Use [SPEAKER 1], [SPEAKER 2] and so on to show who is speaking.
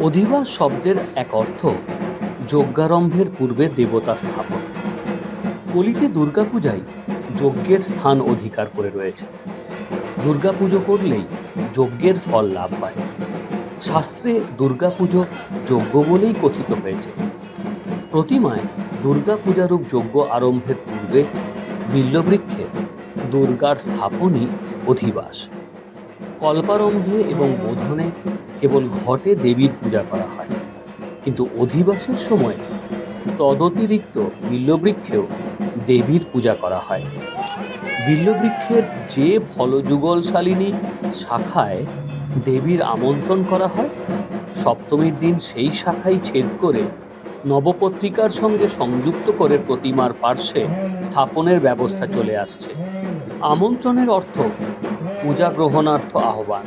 [SPEAKER 1] অধিবাস শব্দের এক অর্থ, যজ্ঞারম্ভের পূর্বে দেবতা স্থাপন। কলিতে দুর্গাপূজাই যজ্ঞের স্থান অধিকার করে রয়েছে। দুর্গাপুজো করলেই যজ্ঞের ফল লাভ পায় শাস্ত্রে দুর্গাপুজো যজ্ঞ বলেই কথিত হয়েছে। প্রতিমায় দুর্গাপূজারূপ যজ্ঞ আরম্ভের পূর্বে বিল্লবৃক্ষে দুর্গার স্থাপনই অধিবাস। কল্পারম্ভে এবং বোধনে কেবল ঘটে দেবীর পূজা করা হয়। কিন্তু অধিবাসের সময় তদতিরিক্ত বিল্লবৃক্ষেও দেবীর পূজা করা হয়। বিল্লবৃক্ষের যে ফলযুগলশালিনী শাখায় দেবীর আমন্ত্রণ করা হয়, সপ্তমীর দিন সেই শাখায় ছেদ করে নবপত্রিকার সঙ্গে সংযুক্ত করে প্রতিমার পার্শ্বে স্থাপনের ব্যবস্থা চলে আসছে। আমন্ত্রণের অর্থ পূজা গ্রহণার্থ আহ্বান।